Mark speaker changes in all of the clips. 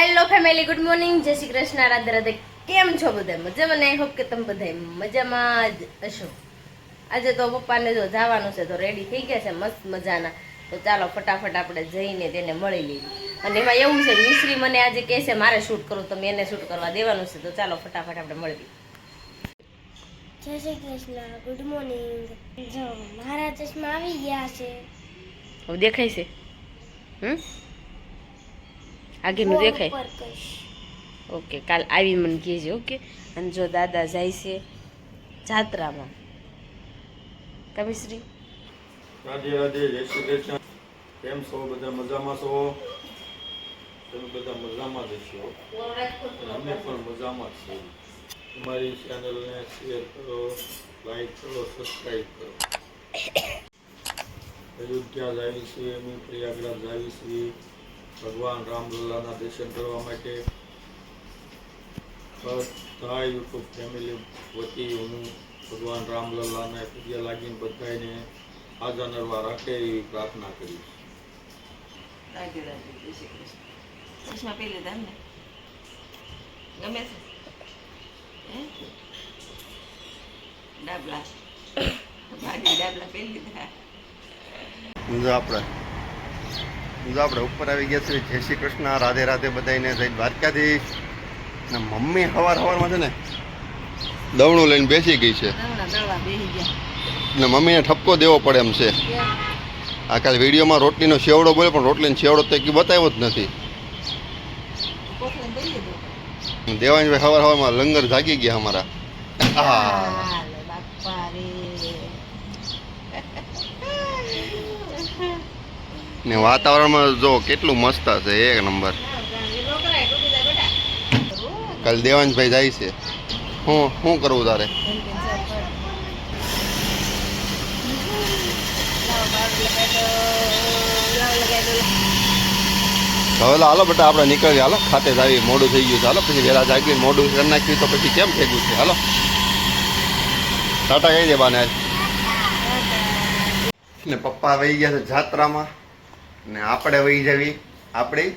Speaker 1: Hello family good morning. જય શ્રી કૃષ્ણ. રાધે રાધે. કેમ છો બધા? મજામાં આઈ હોપ કે તમે બધા મજામાં જ હશો. આજે તો પપ્પાને જો જવાનું છે તો રેડી થઈ ગયા છે મસ્ત મજાના. તો ચાલો ફટાફટ આપણે જઈને તેને મળી લઈએ. અને એમાં એવું છે મિશ્રી મને આજે કહે છે મારે શૂટ કરવું તો મેં એને શૂટ કરવા દેવાનું છે. તો ચાલો ફટાફટ આપણે મળી
Speaker 2: જય શ્રી કૃષ્ણ. Good morning. જો મારા ચશ્મા આવી ગયા છે.
Speaker 1: હવે દેખાય છે. હમ? આગળનું દેખાય
Speaker 2: ઉપર કહીશ
Speaker 1: ઓકે કાલ આવી મને કહેજો ઓકે અને જો દાદા જાય છે જાત્રામાં કમિશ્રી
Speaker 3: રાધે રાધે જય શ્રી કૃષ્ણ કેમ છો? બધા મજામાં છો? તમે બધા મજામાં જ છો? અને અમે પણ મજામાં જ છીએ. અમારી ચેનલને શેર કરો લાઈક કરો સબસ્ક્રાઈબ કરો. અયોધ્યા જાવી છીએ અમે પ્રયાગરાજ જાવી છીએ. ભગવાન રામલલ્લાના દર્શન કરવા માટે બધા યુટ્યુબ ફેમિલી વતી હું ભગવાન રામલલ્લાને પૂજ્ય લાગીને બધાને હાજર નરવા રાખે એવી પ્રાર્થના કરીશ
Speaker 4: રાધે રાધે જય શ્રી કૃષ્ણ. ચશ્મા પહેરી લીધા ને ગમે છે? ડાબલા. ભાગી ડાબલા પહેરી લીધા.
Speaker 5: આપણે જો આપણે ઉપર આવી ગયા છીએ. જય શ્રી કૃષ્ણ રાધે રાધે બધાને જય દ્વારકાધીશ. ને મમ્મી સવાર સવારમાં છે ને દવણું લઈને બેસી ગઈ છે. ને મમ્મીને ઠપકો દેવો પડે એમ છે. આ કાલે વિડીયોમાં રોટલીનો શેવડો બોલ્યો પણ રોટલીનો શેવડો તો કઈ બતાવ્યો જ નથી. દેવાંશભાઈ સવાર સવારમાં લંગર જાગી ગયા અમારા. આ
Speaker 4: હાલે બાપા રે
Speaker 5: ને વાતાવરણમાં જો કેટલું મસ્ત હશે એક નંબર. કાલ દેવાંશભાઈ જાય છે. હું શું કરવું તારે? હવે હાલો બેટા, આપણે નીકળીએ, હાલો. ખાતે જ આવી મોડું થઈ ગયું છે. હાલો, પછી વહેલા જાગી મોડું કરી નાખ્યું તો પછી કેમ ફેંકવું છે? હાલો. ટાટા કહી દે બાને. આજ ને પપ્પા વહી ગયા છે જાત્રામાં. ને આપણે વહી જવી આપણી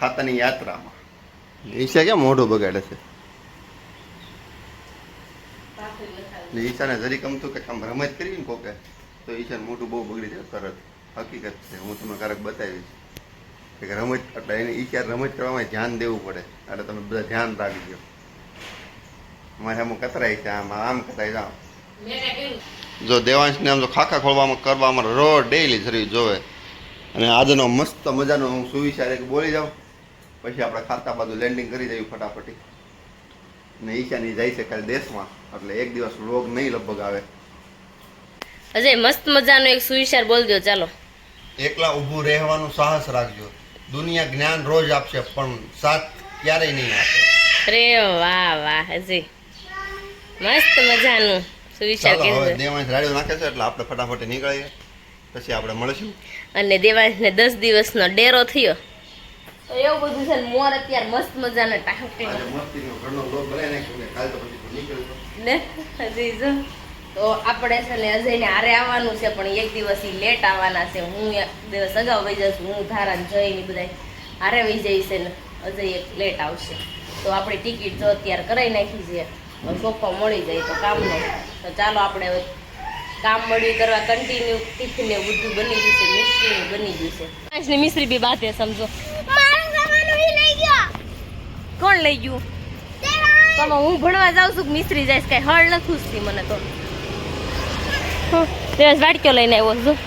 Speaker 5: ખાતાની યાત્રામાં. ઈશા કેમ મોઢું બગાડે છે? ઈશાને જરી ગમતું કે આમ રમત કરવી ને કોકે તો ઈશાને મોઢું બહુ બગડી જાય તરત. હકીકત છે હું તમને ક્યારેક બતાવીશ. કે રમત એટલે એને ઈ ક્યારે રમત કરવામાં ધ્યાન દેવું પડે એટલે તમે બધા ધ્યાન રાખજો. અમારે આમ કતરાય છે આમ આમ કતરાય આમ. જો દેવાંશને આમ જો ખાખા ખોલવામાં કરવામાં રોજ ડેઈલી શરીર જોવે. અને આજનો મસ્ત મજાનો હું સુવિચાર એક બોલી જાઉં. પછી આપણે ખાતા બાજુ લેન્ડિંગ કરી દઈએ ફટાફટી. ને ઈશાની જાય છે ખાલી દેશમાં એટલે એક દિવસ રોગ નહીં લગભગ આવે.
Speaker 1: અજય મસ્ત મજાનો એક સુવિચાર બોલ દો ચાલો.
Speaker 5: એકલા ઊભું રહેવાનું સાહસ રાખજો. દુનિયા જ્ઞાન રોજ આપશે પણ સાથ ક્યારેય નહીં આપે.
Speaker 1: અરે વાહ વાહ અજય. મસ્ત મજાનું સુવિચાર
Speaker 5: ચાલો દેવાંશ રાડ્યો નાખે છે એટલે આપણે ફટાફટ નીકળીએ. પછી આપણે મળશું.
Speaker 1: અને દેવાંશને દસ દિવસનો ડેરો થયો. તો એવું બધું છે મોર અત્યારે મસ્ત મજાનો ટાંકી.
Speaker 5: ને તો
Speaker 1: હજી જો. આપણે છે ને અજયને હારે આવવાનું છે પણ એક દિવસ ઈ લેટ આવવાના છે. હું એક દિવસ અગાઉ વહી જઈશ હું ધારા ને જઈ ને બધા હારે વહી જઈશ ને અજય એક લેટ આવશે. તો આપણી ટિકિટ જો અત્યારે કરાવી નાખી છે સોફો મળી જાય તો કામનો. તો ચાલો આપણે હવે કામ મળ્યું કરવા કન્ટિન્યુ ટિફિન ને બધું બની ગયું છે મિસ્ત્રી બની ગયું છે. પાંચની મિસ્ત્રી બી બાતે સમજો.
Speaker 2: મારું સામાન ઉઈ લઈ ગયો.
Speaker 1: કોણ લઈ ગયું? તમે હું ભણવા જાઉં છું કે મિસ્ત્રી જાય કઈ હળ ન ખુશતી મને તો. દિવસ વાડક્યો લઈને આવ્યો છું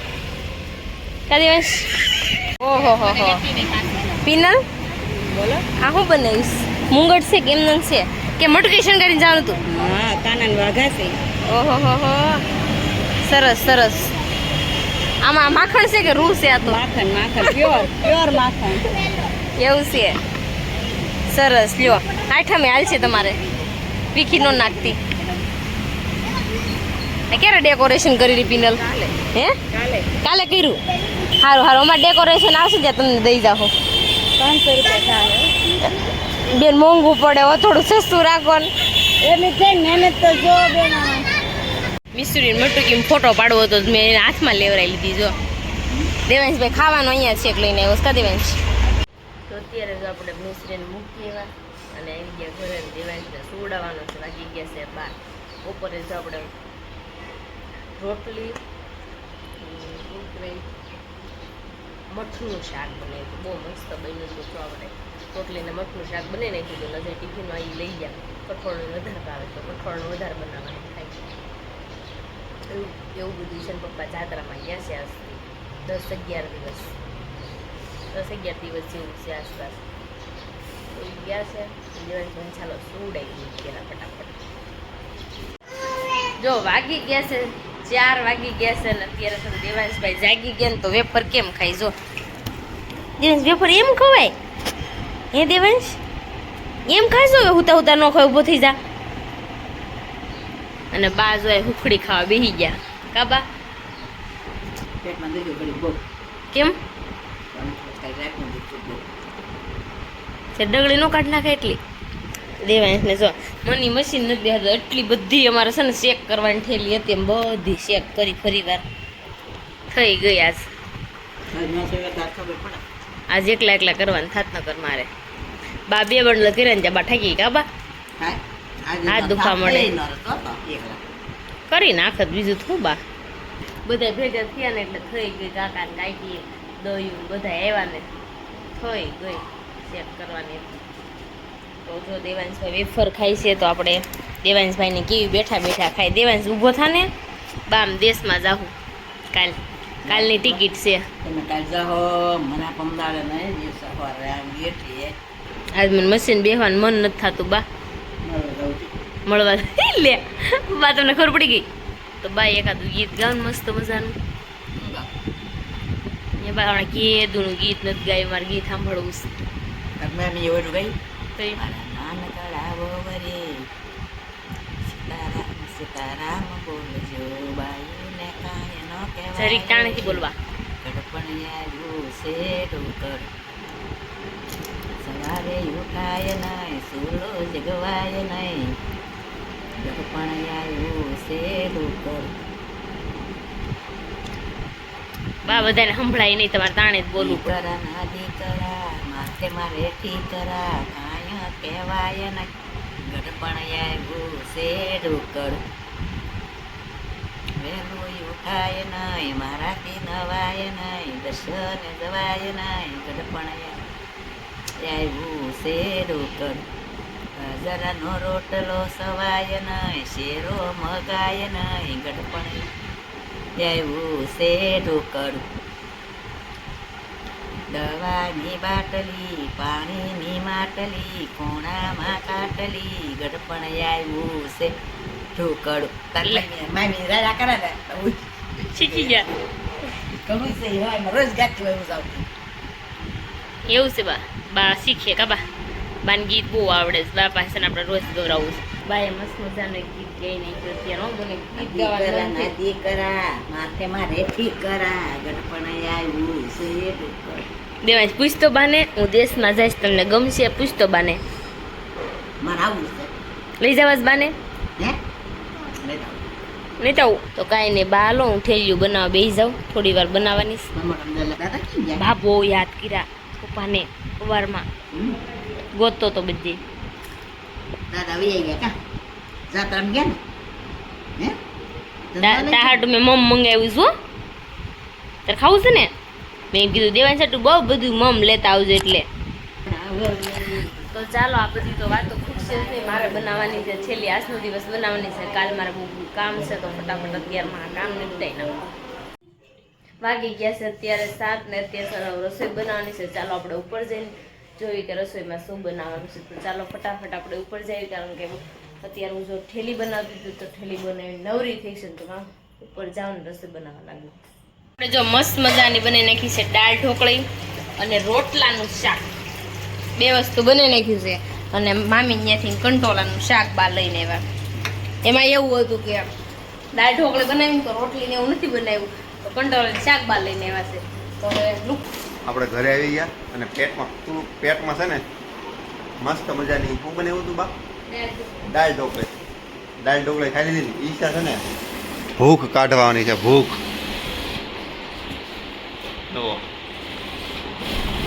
Speaker 1: કા દિવસ ઓહો હો હો. પીનલ?
Speaker 4: બોલો.
Speaker 1: આ હું બનાવીશ? મુંગટ છે કે એમનું છે? કે મોટિવેશન કરીને જવાનું તું
Speaker 4: હા કાનન વાઘા છે.
Speaker 1: ઓહો હો હો. સરસ સરસ. આમાં માખણ છે કે રૂ છે આ તો?
Speaker 4: માખણ માખણ. પ્યોર પ્યોર માખણ.
Speaker 1: એવું છે. સરસ લ્યો. આઠમે હાલ છે તમારે. વીખી નો નાખતી. ક્યારે ડેકોરેશન કરી પિનલ? હે?
Speaker 4: કાલે.
Speaker 1: કર્યું? સારું સારું અમારે ડેકોરેશન આવશે ત્યાં તમને દઈ જાઓ
Speaker 4: પાંચસો રૂપિયા થાય.
Speaker 1: બેન મોંઘું પડે હો થોડું સસ્તું રાખો ને
Speaker 4: એમની મહેનત તો જો બેન
Speaker 1: મિસુરી મટુકી ફોટો પાડવો હતો મેં એને હાથમાં લેવરાઈ લીધી, જો. દેવાંશભાઈ ખાવાનું અહીંયા છે લઈને આવ્યો કા દેવાંશ? તો અત્યારે જો આપણે મિશ્રીને મૂકી એવા અને આવી ગયા ઘરે દેવાંશને સુવડાવવાનો છે. વાગી ગયા છે બાર. બપોરે જો આપણે રોટલી મઠનું શાક બનાવ્યું બહુ મસ્ત બન્યું હતું. તો આપણે રોટલીને મઠનું શાક બનાવી નાખી દીધું નજર ટિફિનમાં એ લઈ ગયા. કઠોળનું વધારે ભાવે તો કઠોળનું વધારે બનાવવાનું. થાય એવું બધું છે પપ્પા જાત્રામાં ગયા છે આજથી. દસ અગિયાર દિવસ. દસ અગિયાર દિવસ જેવું છે આસપાસ. તો ગયા છે. મને ચાલો સુવડાઈ ગઈ પેલા ફટાફટ. જો વાગી ગયા છે, ચાર વાગી ગયા છે ને અત્યારે ને દેવાંશભાઈ જાગી ગયા ને તો વેફર કેમ ખાઈ જો. દેવાંશ, વેફર એમ ખવાય? હે દેવાંશ? એમ ખાશો હુતા હુતા ન ખાય, ઊભો થઈ જા. અને બા જો એ હુખડી ખાવા બેસી ગયા. કાબા કેમ? છે ડગડી નો કાઢ નાખે એટલી? દેવાંશને જો મની મશીન નથી દેખાતું એટલી બધી અમારે છે ને શેક કરવાની ઠેલી હતી એમ બધી શેક કરી ફરી વાર થઈ ગઈ આજ. આજ એકલા એકલા કરવાનું થાત ન કર મારે. બા બે બંડલ કર્યા ને ત્યાં બા ઠાકી કા બા?
Speaker 4: હા.
Speaker 1: હાથ દુખવા મળે. કરી નાખત બીજું શું બા? બધા ભેગા થયા ને એટલે થઈ ગઈ કાકા ને કાકી દયું બધા આવ્યા ને થઈ ગઈ ચેક કરવાની. તો જો દેવાંશભાઈ વેફર ખાય છે તો આપણે દેવાંશભાઈને કેવી બેઠા બેઠા ખાય. દેવાંશ ઊભો થા ને? બામ દેશમાં જાહું. કાલ કાલની ટિકિટ છે.
Speaker 4: તમે કાલ જાહો મને પમદાડે નહીં જે સવારે આમ બેઠીએ
Speaker 1: આજ મને મશીન બેહવાનું મન નથી થતું બા. મળવા લે. બા તમને ખબર પડી ગઈ? તો બાઈ એકાદું ગીત ગાઉન મસ્ત મજાનું. એ બા હમણાં કીધું ગીત નથી ગાયું મારે ગીત સાંભળવું છે.
Speaker 4: તાર મેમી એવું ગઈ
Speaker 1: તો એ જરીક ટાણેથી બોલવા.
Speaker 4: ગડપણ આવ્યું છે ડુકર સવારે ઉઠાય નહીં સૂલો જગવાય નહીં ગડપણ આવ્યું છે ડુકર.
Speaker 1: બા બધાને સંભળાય નહીં તમારે તાણે જ બોલવું પડે.
Speaker 4: દીકરા ના દીકરા માથે મારે ઠીકરા કાંઈ કહેવાય નહીં ગડપણ આવ્યું છે ડુકર. વહેલું ઉઠાય નહીં મારાથી નવાય નહીં દર્શન જવાય નહીં ગડપણ આવ્યું છે કર બાજરાનો રોટલો સવાય નહીં શેરો મગાય નહીં ગડપણ. આવ્યું છે કરું દવાની બાટલી પાણીની માટલી કોણામાં કાટલી ગડપણ આવ્યું છે ઢોકળું મામી રાજા કરે ને
Speaker 1: શીખી ગયા.
Speaker 4: કહું છે રોજ ગાતી હોય હું જાઉં
Speaker 1: એવું છે બા. બા શીખે કા બા? બાને ગીત બહુ આવડે છે. બા પાસે આપણે રોજ ગવરાવું છે. બાએ મસ્ત મજાનું ગીત ગઈ નહીં અત્યારે હો, મને ગીત ગાવાના
Speaker 4: દીકરા ના દીકરા માથે મારે ઠીકરા ગણપણાય આવ્યું છે ઢોકળ
Speaker 1: પૂછ પૂછતો બાને. હું દેશમાં જઈશ તમને ગમશે. પૂછતો બાને.
Speaker 4: મારે આવું છે.
Speaker 1: લઈ જવાસ બાને?
Speaker 4: હે? લઈ જાઓ
Speaker 1: નહીં તો તો કાંઈ નહીં બા લો હું થેલીઓ બનાવવા બેસી જાઉં. થોડી વાર બનાવવાની છે.
Speaker 4: મમ્મા અમદાવાદ દાદા કેમ ગયા
Speaker 1: બા બહુ યાદ કર્યા. પપ્પાને સવારમાં.
Speaker 4: હમ.
Speaker 1: ગોતતો તો બધી.
Speaker 4: દાદા આવી ગયા કા? જાત્રામાં ગયા ને? હે?
Speaker 1: તાહાટું મેં મમ મંગાવ્યું છું. તારે ખાવું છે ને? મેં કીધું દેવાંશ હાટું બહુ બધું મમ લેતા આવજો એટલે. તો ચાલો આ બધી તો વાતો નહીં. મારે બનાવવાની છે છેલ્લી આજનો દિવસ બનાવવાની છે. કાલ મારે બહુ કામ છે તો ફટાફટ અત્યારમાં કામ નિપટાઈ નાખું વાગી ગયા છે અત્યારે સાત ને અત્યારે રસોઈ બનાવવાની છે. ચાલો આપણે ઉપર જઈને જોઈએ કે રસોઈમાં શું બનાવવાનું છે. તો ચાલો ફટાફટ આપણે ઉપર જઈએ, કારણ કે અત્યારે હું જો ઠેલી બનાવતી હતી તો ઠેલી બનાવી નવરી થઈ છે તો ઉપર જાઉં ને રસોઈ બનાવવા લાગુ આપણે જો મસ્ત મજાની બનાવી નાખી છે દાળ ઢોકળી અને રોટલાનું શાક. બે વસ્તુ બનાવી નાખ્યું છે અને મામી ત્યાંથી કંટોલાનું શાક બહાર લઈને આવ્યા. એમાં એવું હતું કે દાળ ઢોકળી બનાવી તો રોટલી ને એવું નથી બનાવ્યું. કંટોલાનું શાક લઈને આવ્યા છે. તો હવે
Speaker 5: આપણે ઘરે આવી ગયા અને પેટમાં તું પેટમાં છે ને મસ્ત મજાની શું એવું તું બા દાળ ઢોકળી. દાળ ઢોકળી ખાઈ લીધી ઈચ્છા છે ને ભૂખ કાઢવાની છે ભૂખ. જુઓ.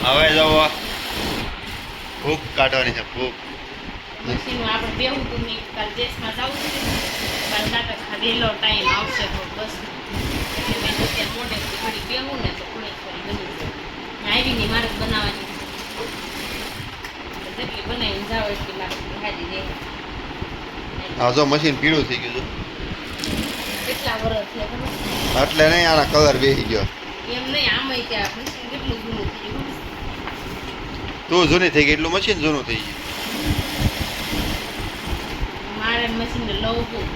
Speaker 5: હવે જુઓ. ભૂખ કાઢવાની છે ભૂખ.
Speaker 1: આપણે બેવું તું કાલ દેશમાં જવું છે. કાકા ખાધેલો ટાઈમ આવશે તો બસ. ઘડી ને તો બની જાય. આવીને મારે બનાવવાની જેટલી બનાવીને જાવ એટલી મારે હાજી દે.
Speaker 5: આ જો મશીન પીળું થઈ ગયું
Speaker 1: કેટલા વર્ષ થયા
Speaker 5: એટલે નહીં આના કલર બેસી ગયો.
Speaker 1: એમ નહીં આમાંય ત્યાં મશીન કેટલું જૂનું થઈ ગયું
Speaker 5: તું જૂની થઈ ગઈ એટલું મશીન જૂનું થઈ ગયું.
Speaker 1: મારે મશીન હતું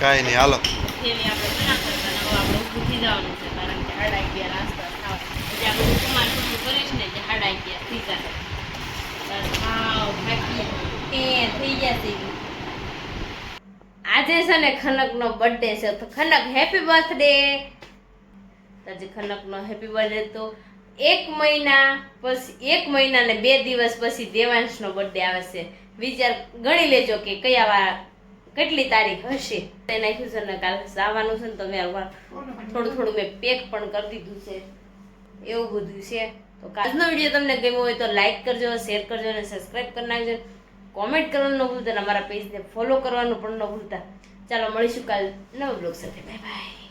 Speaker 5: કાંઈ નહીં હાલો.
Speaker 1: તેની આપણે કરતા હવે આપણે ઊભું થઈ જવાનું છે, કારણ કે હાડા ગયા નાસ્તા થાય એટલે આપણે કુમાર કુટુંબ કરીશ ને જે હાડા ગયા થઈ જાય. હાવ થાકી એ, થઈ આજે છે ને ખનકનો બર્થડે છે, તો ખનક હેપી બર્થડે આજે ખનકનો હેપી બર્થડે તો એક મહિના પછી, એક મહિના ને બે દિવસ પછી દેવાંશનો બર્થડે આવે છે. વિચાર ગણી લેજો કે કયા વાર કેટલી તારીખ હશે? તે નાખ્યું છે ને કાલે આવવાનું છે ને તો મેં થોડું થોડું મેં પેક પણ કરી દીધું છે. એવું બધું છે. તો આજનો વીડિયો તમને ગમ્યો હોય તો લાઈક કરજો, શેર કરજો અને સબસ્ક્રાઈબ કરી નાખજો. કોમેન્ટ કરવાનું ન ભૂલતા અને અમારા પેજને ફોલો કરવાનું પણ ન ભૂલતા. ચાલો, મળીશું કાલ નવા બ્લોગ સાથે. Bye bye